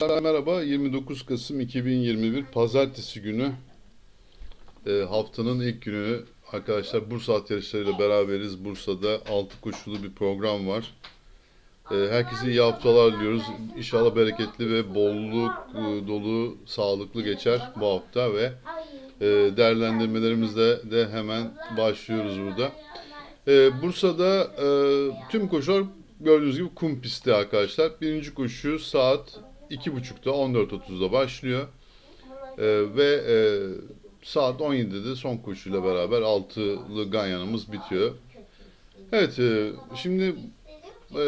Merhaba, 29 Kasım 2021 Pazartesi günü e, haftanın ilk günü arkadaşlar Bursa at yarışlarıyla beraberiz. Bursa'da 6 koşulu bir program var. E, herkese iyi haftalar diliyoruz. İnşallah bereketli ve bolluk e, dolu, sağlıklı geçer bu hafta ve e, değerlendirmelerimizle de hemen başlıyoruz burada. E, Bursa'da e, tüm koşular gördüğünüz gibi kum pisti arkadaşlar. Birinci koşu saat 2.30'da 14.30'da başlıyor. E, ve e, saat 17'de de son koşuyla beraber altılı ganyanımız bitiyor. Evet e, şimdi e,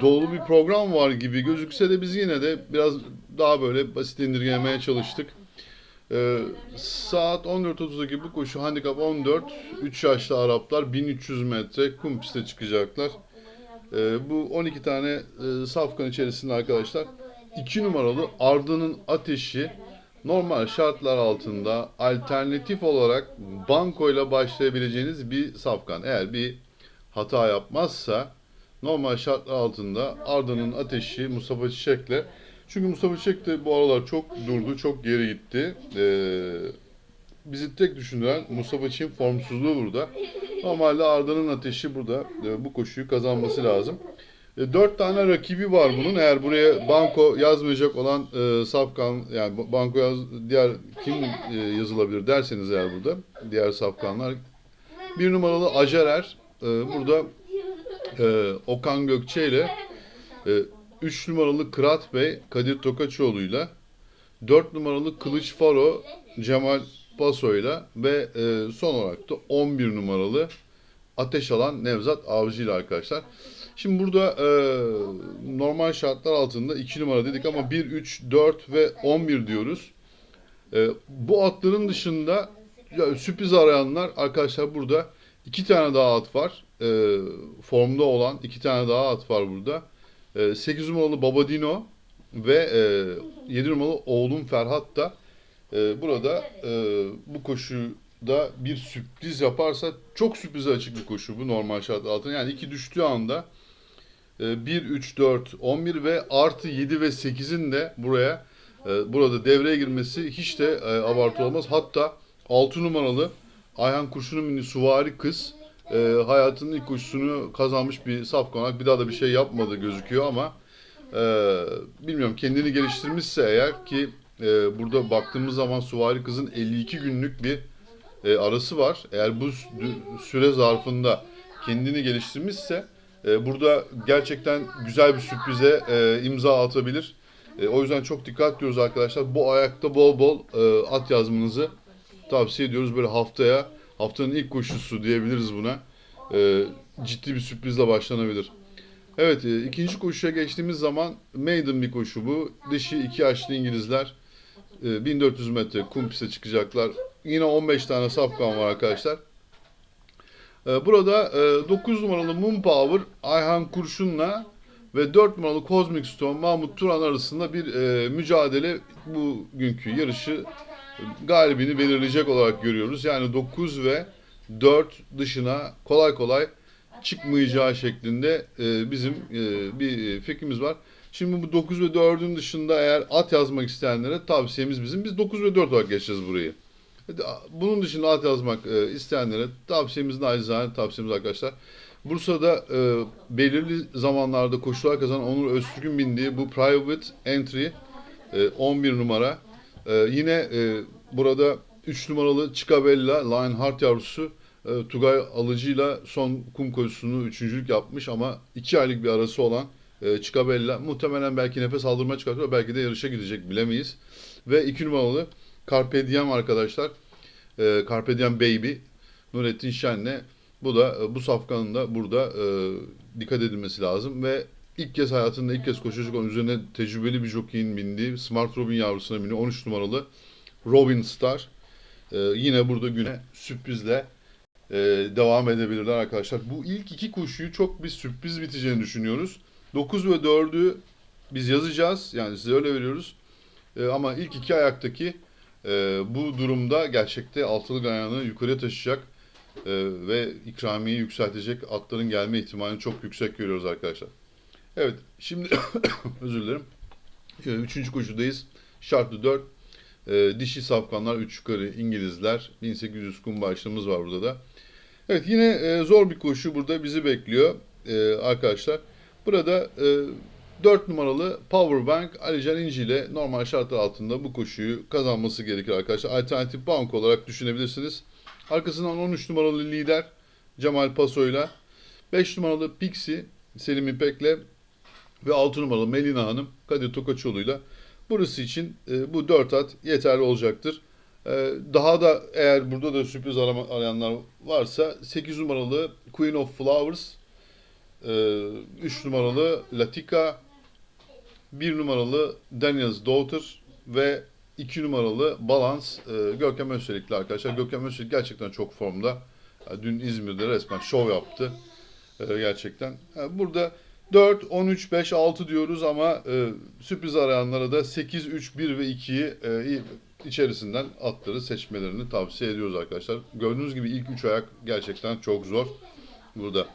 dolu bir program var gibi gözükse de biz yine de biraz daha böyle basit indirgemeye çalıştık. Ee, saat 14.30'daki bu koşu handikap 14. 3 yaşlı Araplar 1300 metre kum piste çıkacaklar. Ee, bu 12 tane e, safkan içerisinde arkadaşlar 2 numaralı Arda'nın ateşi normal şartlar altında alternatif olarak bankoyla başlayabileceğiniz bir safkan. Eğer bir hata yapmazsa normal şartlar altında Arda'nın ateşi Mustafa Çiçek'le çünkü Mustafa Çiçek de bu aralar çok durdu, çok geri gitti. Ee, bizi tek düşündüren Mustafa Çiçek'in formsuzluğu burada. Normalde Arda'nın ateşi burada. e, bu koşuyu kazanması lazım. E, dört tane rakibi var bunun. Eğer buraya banko yazmayacak olan e, safkan, yani ba- banko yaz, diğer kim e, yazılabilir derseniz eğer burada, diğer safkanlar. Bir numaralı Ajarer, e, burada e, Okan Gökçe ile e, 3 numaralı Kırat Bey Kadir Tokaçoğlu'yla 4 numaralı Kılıç Faro Cemal Paso'yla ve e, son olarak da 11 numaralı Ateş Alan Nevzat Avcı ile arkadaşlar. Şimdi burada e, normal şartlar altında 2 numara dedik ama 1, 3, 4 ve 11 diyoruz. E, bu atların dışında ya, sürpriz arayanlar arkadaşlar burada iki tane daha at var. E, formda olan iki tane daha at var burada. 8 numaralı Babadino ve e, 7 numaralı oğlum Ferhat da e, burada e, bu koşuda bir sürpriz yaparsa çok sürprize açık bir koşu bu normal şartlar altında. Yani iki düştüğü anda e, 1, 3, 4, 11 ve artı 7 ve 8'in de buraya e, burada devreye girmesi hiç de e, abartı olmaz. Hatta 6 numaralı Ayhan Kurşun'un mini suvari kız e, hayatının ilk koşusunu kazanmış bir saf konak. Bir daha da bir şey yapmadı gözüküyor ama bilmiyorum kendini geliştirmişse eğer ki burada baktığımız zaman Suvari Kız'ın 52 günlük bir arası var. Eğer bu sü- süre zarfında kendini geliştirmişse e, burada gerçekten güzel bir sürprize e, imza atabilir. E, o yüzden çok dikkat ediyoruz arkadaşlar. Bu ayakta bol bol e, at yazmanızı tavsiye ediyoruz. Böyle haftaya haftanın ilk koşusu diyebiliriz buna. E, ciddi bir sürprizle başlanabilir. Evet, e, ikinci koşuya geçtiğimiz zaman maiden bir koşu bu. Dişi iki yaşlı İngilizler e, 1400 metre kum piste çıkacaklar. Yine 15 tane safkan var arkadaşlar. E, Burada e, 9 numaralı Moon Ayhan Kurşun'la ve 4 numaralı Cosmic Stone Mahmut Turan arasında bir e, mücadele bugünkü yarışı galibini belirleyecek olarak görüyoruz. Yani 9 ve 4 dışına kolay kolay çıkmayacağı şeklinde e, bizim e, bir fikrimiz var. Şimdi bu 9 ve 4'ün dışında eğer at yazmak isteyenlere tavsiyemiz bizim. Biz 9 ve 4 olarak geçeceğiz burayı. Bunun dışında at yazmak e, isteyenlere tavsiyemiz nacizane tavsiyemiz arkadaşlar. Bursa'da e, belirli zamanlarda koşular kazanan Onur Öztürk'ün bindiği bu Private Entry e, 11 numara. E, yine e, burada 3 numaralı Chicabella Lionheart yavrusu e, Tugay Alıcı'yla son kum koşusunu üçüncülük yapmış ama 2 aylık bir arası olan e, Chicabella muhtemelen belki nefes aldırma çıkartıyor belki de yarışa gidecek bilemeyiz. Ve 2 numaralı Carpe Diem arkadaşlar. E, Carpe Diem Baby Nurettin Şen'le bu da e, bu safkanın da burada e, dikkat edilmesi lazım ve ilk kez hayatında ilk kez koşacak olan üzerine tecrübeli bir jockey'in bindiği Smart Robin yavrusuna biniyor. 13 numaralı Robin Star. E, yine burada güne sürprizle e, devam edebilirler arkadaşlar. Bu ilk iki koşuyu çok bir sürpriz biteceğini düşünüyoruz. 9 ve 4'ü biz yazacağız. Yani size öyle veriyoruz. E, ama ilk iki ayaktaki e, bu durumda gerçekte altılı ayağını yukarıya taşıyacak e, ve ikramiyeyi yükseltecek atların gelme ihtimalini çok yüksek görüyoruz arkadaşlar. Evet, şimdi özür dilerim. E, üçüncü koşudayız. Şartlı 4. E, dişi safkanlar 3 yukarı İngilizler. 1800 kum başlığımız var burada da. Evet yine e, zor bir koşu burada bizi bekliyor e, arkadaşlar. Burada e, 4 numaralı Powerbank Alican İnci ile normal şartlar altında bu koşuyu kazanması gerekir arkadaşlar. Alternatif bank olarak düşünebilirsiniz. Arkasından 13 numaralı lider Cemal Paso'yla 5 numaralı Pixie Selim İpek'le ve 6 numaralı Melina Hanım Kadir Tokaçoğlu'yla burası için e, bu 4 at yeterli olacaktır. E, daha da eğer burada da sürpriz arama, arayanlar varsa 8 numaralı Queen of Flowers, e, 3 numaralı Latika, 1 numaralı Daniel's Daughter ve 2 numaralı Balance e, Görkem Özçelik'le arkadaşlar. Görkem Özçelik gerçekten çok formda. Dün İzmir'de resmen şov yaptı. E, gerçekten. E, Burada 4, 13, 5, 6 diyoruz ama e, sürpriz arayanlara da 8, 3, 1 ve 2'yi e, içerisinden atları seçmelerini tavsiye ediyoruz arkadaşlar. Gördüğünüz gibi ilk 3 ayak gerçekten çok zor burada.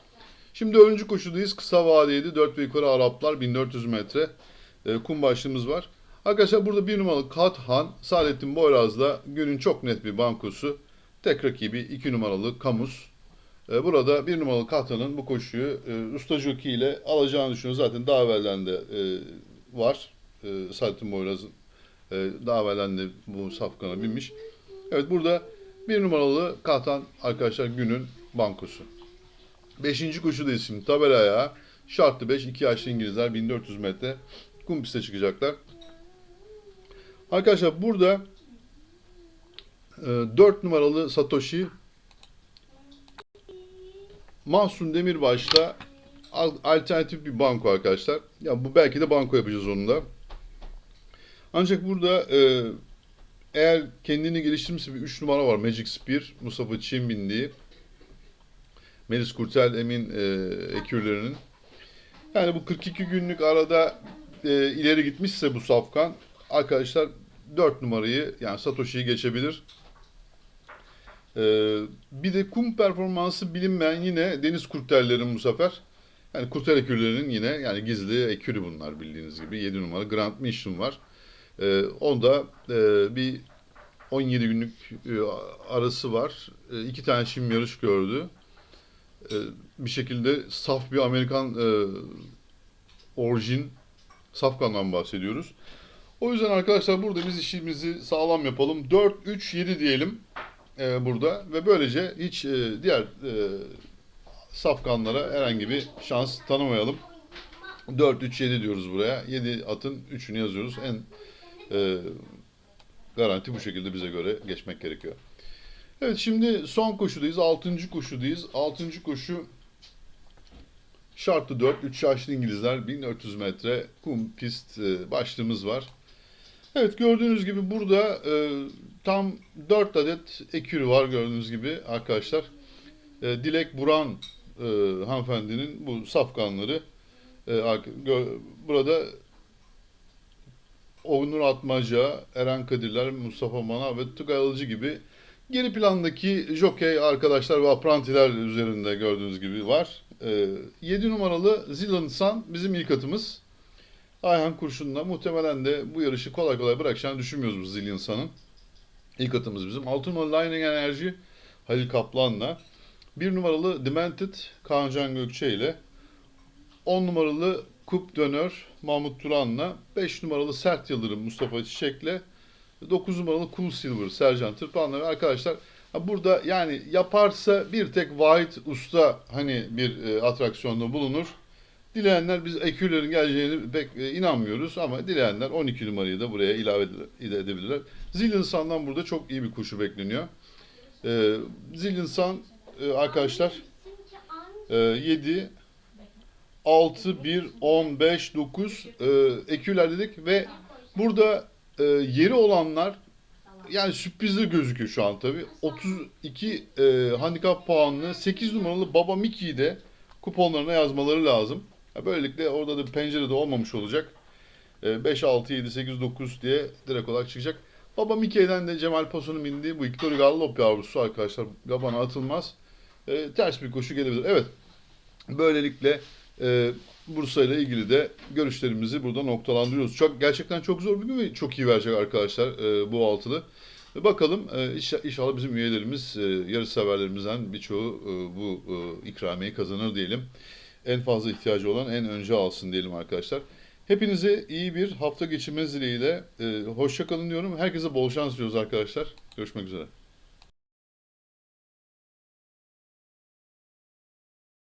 Şimdi dördüncü koşudayız. Kısa vadeydi. 4 ve yukarı Araplar 1400 metre e, kum başlığımız var. Arkadaşlar burada bir numaralı Kathan Saadettin Boyraz'la günün çok net bir bankosu. Tek rakibi 2 numaralı Kamus. E, burada bir numaralı Kathan'ın bu koşuyu e, usta jockey ile alacağını düşünüyoruz. Zaten daha evvelden de e, var. E, Saadettin Boyraz'ın e, daha evvelden de bu safkana binmiş. Evet burada bir numaralı Kathan arkadaşlar günün bankosu. Beşinci koşudayız şimdi. Tabela ayağı. Şartlı 5. 2 yaşlı İngilizler 1400 metre kum çıkacaklar. Arkadaşlar burada e, 4 numaralı Satoshi Mahsun Demirbaş'la al- alternatif bir banko arkadaşlar. Ya bu belki de banko yapacağız onun da. Ancak burada e, eğer kendini geliştirmişse bir 3 numara var. Magic Spear. Mustafa Çin bindiği. Melis Kurtel Emin e, ekürlerinin. Yani bu 42 günlük arada e, ileri gitmişse bu safkan arkadaşlar 4 numarayı yani Satoshi'yi geçebilir. E, bir de kum performansı bilinmeyen yine deniz kurtellerin bu sefer. Yani kurtel ekürlerinin yine yani gizli ekürü bunlar bildiğiniz gibi 7 numara Grand Mission var. E, onda e, bir 17 günlük e, arası var. E, iki tane çim yarış gördü e, bir şekilde saf bir Amerikan e, orijin safkandan bahsediyoruz. O yüzden arkadaşlar burada biz işimizi sağlam yapalım. 4-3-7 diyelim e, burada ve böylece hiç e, diğer e, safkanlara herhangi bir şans tanımayalım. 4-3-7 diyoruz buraya. 7 atın 3'ünü yazıyoruz. En e, garanti bu şekilde bize göre geçmek gerekiyor. Evet şimdi son koşudayız. Altıncı koşudayız. Altıncı koşu şartlı 4. 3 yaşlı İngilizler 1400 metre kum pist e, başlığımız var. Evet gördüğünüz gibi burada e, tam 4 adet ekürü var gördüğünüz gibi arkadaşlar. E, Dilek Buran e, hanımefendinin bu safkanları e, burada Onur Atmaca, Eren Kadirler, Mustafa Mana ve Tugay Alıcı gibi Geri plandaki jockey arkadaşlar ve aprantiler üzerinde gördüğünüz gibi var. Ee, 7 numaralı Zilan Sun bizim ilk atımız. Ayhan Kurşun'la muhtemelen de bu yarışı kolay kolay bırakacağını düşünmüyoruz bu Zillion Sun'ın. İlk atımız bizim. 6 numaralı Lightning Enerji Halil Kaplan'la. 1 numaralı Demented Kaan Gökçe ile. 10 numaralı Kup Dönör Mahmut Turan'la. 5 numaralı Sert Yıldırım Mustafa Çiçek'le. 9 numaralı Cool Silver Sercan Tırpan'la ve arkadaşlar burada yani yaparsa bir tek White Usta hani bir e, atraksiyonda bulunur. Dileyenler biz ekürlerin geleceğini pek e, inanmıyoruz ama dileyenler 12 numarayı da buraya ilave ede- edebilirler. Zillinsan'dan burada çok iyi bir koşu bekleniyor. E, Zillinsan e, arkadaşlar e, 7 6 1 10 5 9 e, eküler dedik ve burada e, yeri olanlar yani sürprizli gözüküyor şu an tabi. 32 e, handikap puanlı 8 numaralı Baba Mickey'i de kuponlarına yazmaları lazım. Böylelikle orada da bir pencere de olmamış olacak. E, 5, 6, 7, 8, 9 diye direkt olarak çıkacak. Baba Mickey'den de Cemal Paso'nun bindiği bu Victoria Gallop yavrusu arkadaşlar yabana atılmaz. E, ters bir koşu gelebilir. Evet. Böylelikle e, Bursa ile ilgili de görüşlerimizi burada noktalandırıyoruz. Çok gerçekten çok zor bir gün ve çok iyi verecek arkadaşlar e, bu altılı. Ve bakalım e, inşa- inşallah bizim üyelerimiz, e, yarışseverlerimizden birçoğu e, bu e, ikramiyeyi kazanır diyelim. En fazla ihtiyacı olan en önce alsın diyelim arkadaşlar. Hepinize iyi bir hafta geçirmeniz dileğiyle. E, hoşça kalın diyorum. Herkese bol şans diliyoruz arkadaşlar. Görüşmek üzere.